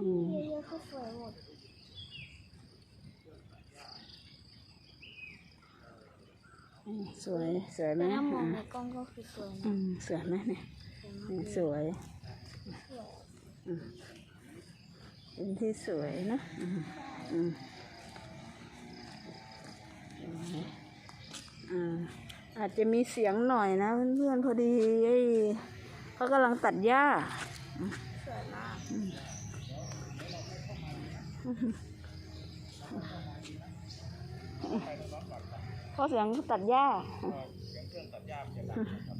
ที่เยอะๆเขาสวยหมดอืมสวยสวยไหมแต่ถ้ามองอ่าในกล้องก็คือสวยอืนะมสวยไหมเนี่ยสวยมากอืมสวยสวยเป็นที่สวยนะอืมอืมอ่าอาจจะมีเสียงหน่อยนะเพื่อนๆพอดีไอ้เขากำลังตัดหญ้า สวยมาก เพราะเสียงตัดหญ้าเสียงเครื่องตัดหญ้ามันจะดังนะครับ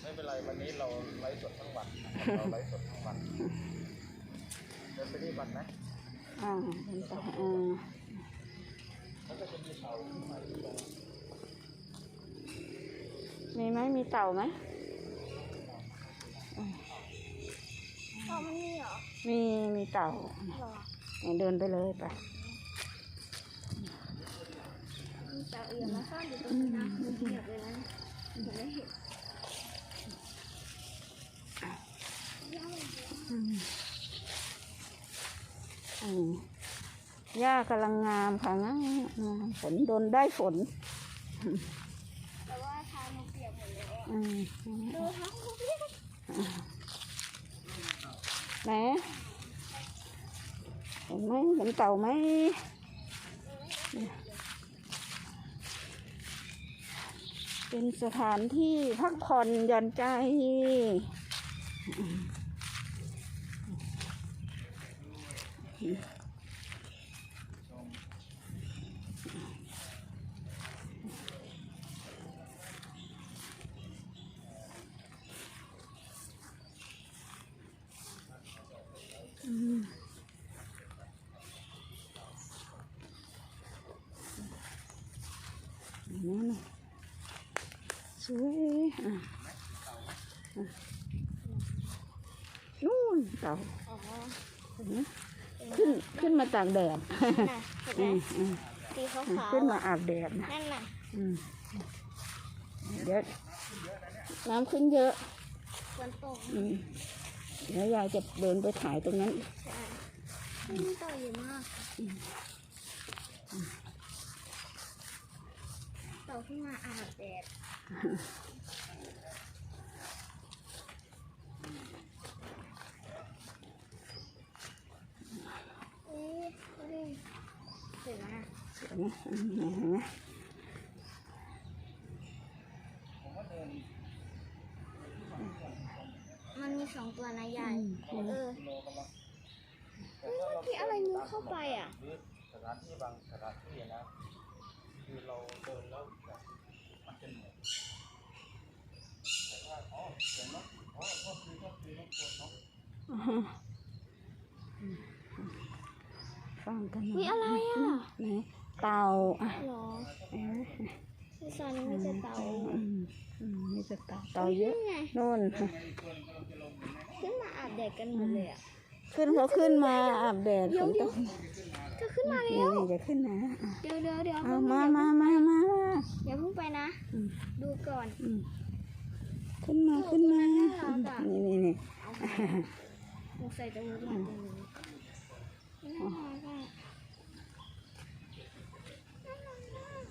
ไม่เป็นไรวันนี้เราไลฟ์สดทั้งวันนะครับเราไลฟ์สดทั้งวันเดินไปที่วันไหมอ่าเป็นไปอ่าแล้วก็จะมีเสาขึ้นมาอยู่ตรงมีไหมมีเต่าไหม อ๋อมันนี่เหรอมีมีเต่าหรอเนี่ยเดินไปเลยไปมีแต่เอียงมาซ่อนอยู่ตรงนี้นะมันเหียบเลยนะเห็นไม่เห็นอืมหญ้ากำลังงามค่ะงามงามฝนโดนได้ฝนแต่ว่าทางมันเปียกหมดแล้วอะอืมดูทั้ง หมดเหนเห็นไหมเห็นเต่าไหมเป็นสถานที่พักผ่อนหย่อนใจ นั่นน่ะสวยอะอะนู่นเต่าอ๋อเห็นไหมขึ้นขึ้นมาตากแดดน่ะเห็นไหมอืมอืมสีขาวขึ้นมาอาบแดดนะๆนั่นน่ะอืมเดี๋ยวน้ำขึ้นเยอะ ฝนตกอืมเดี๋ยวยายจะเดินไปถ่ายตรงนั้น ใช่มีต่อเยอะมาก ต่อขึ้นมาอาบแดดเอ๊ะดูดิเห็นไหมเห็นไหมอืมเห็นไหมมันมีสองตัวนะยายอืมเออโลกำลังเฮ้ยเมื่อกี้อะไรมุดเข้าไปอะหรือสถานที่บางสถานที่นะ คือเราเดินแล้วแบบมันจะเหนื่อยแต่ว่าอ๋อเห็นไหมอ๋อก็คือก็คือนกตัวเนาะฟังกันหน่มีอะไรอะไหนเต่าอะหรอเห็นไหมที่ซอยนี้มีแต่เต่าอืมอืมมีแต่เต่าเต่าเยอะนี่ไงนู่นขึ้นมาอาบแดดกันหมดเลยอะ ขึ้นเขาขึ้นมาอาบแดดเดี๋ฝยวนเดี๋ตยวกจะขึ้นมานี่แล้วนี่จะขึ้นนะอะเดี๋ยวเดี๋ยวเดี๋ยวเอามามามามาอย่าเพิ่งไปนะอืมดูก่อนอืมขึ้นมาขึ้นมาน่ารักอะนี่นี่นี่เอาสงสัยจะมุดมาตรงนี้น่ารักอะน่ารักมาก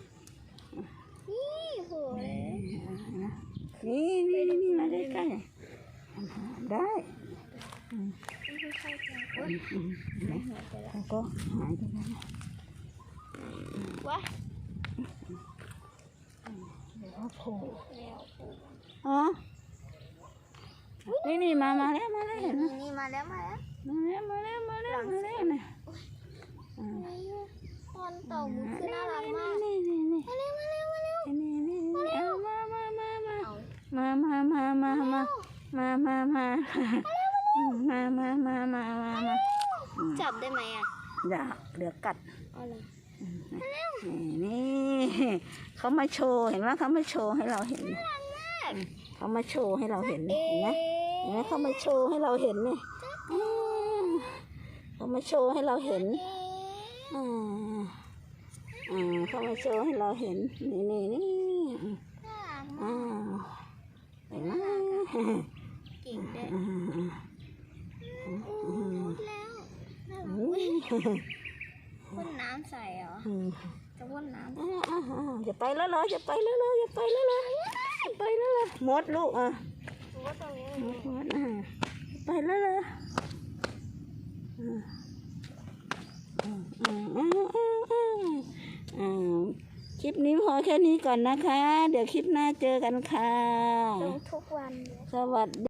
นี่โหเลยนี่นี่นี่นี่มาใกล้ๆได้ แล้วก็หายไปแล้ววะเดี๋ยวโผล่อ๋อนี่นี่มามาแล้วมาแล้วเห็นไหมนี่มาแล้วมาแล้วมาแล้วมาแล้วมาแล้วมาแล้วเนี่ยตอนเต่ามุดคือน่ารักมากนี่นี่นี่มาเร็วมาเร็วมาเร็วนี่นี่นี่เอามามามามามามามามามามามา มามามามามามามาจับได้ไหมอะอย่าเดี๋ยวกัดเอาเลยนี่นี่เขามาโชว์เห็นไหมเขามาโชว์ให้เราเห็นเขามาโชว์ให้เราเห็นเอ๊เห็นไหมเห็นไหมเขามาโชว์ให้เราเห็นเนี่ยอืมเขามาโชว์ให้เราเห็นอ่าอ่าเขามาโชว์ให้เราเห็นนี่นี่นี่อ่าเห็นไหม เก่งด้วย อ่า ดู พ่นน้ำใส่เหรอ จะพ่นน้อ่าอ่าอ่าอย่าไปแล้วเหรออย่าไปแล้วเหรออย่าไปแล้วเหรออย่าไปแล้วเหรอมดลูกอะำหรือว่าตรงนี้มดอะไปแล้วเหรออ่าอ่าอ่าอ่าอ่าคลิปนี้พอแค่นี้ก่อนนะคะ เดี๋ยวคลิปหน้าเจอกันค่ะ ทุกวันเสวัสดี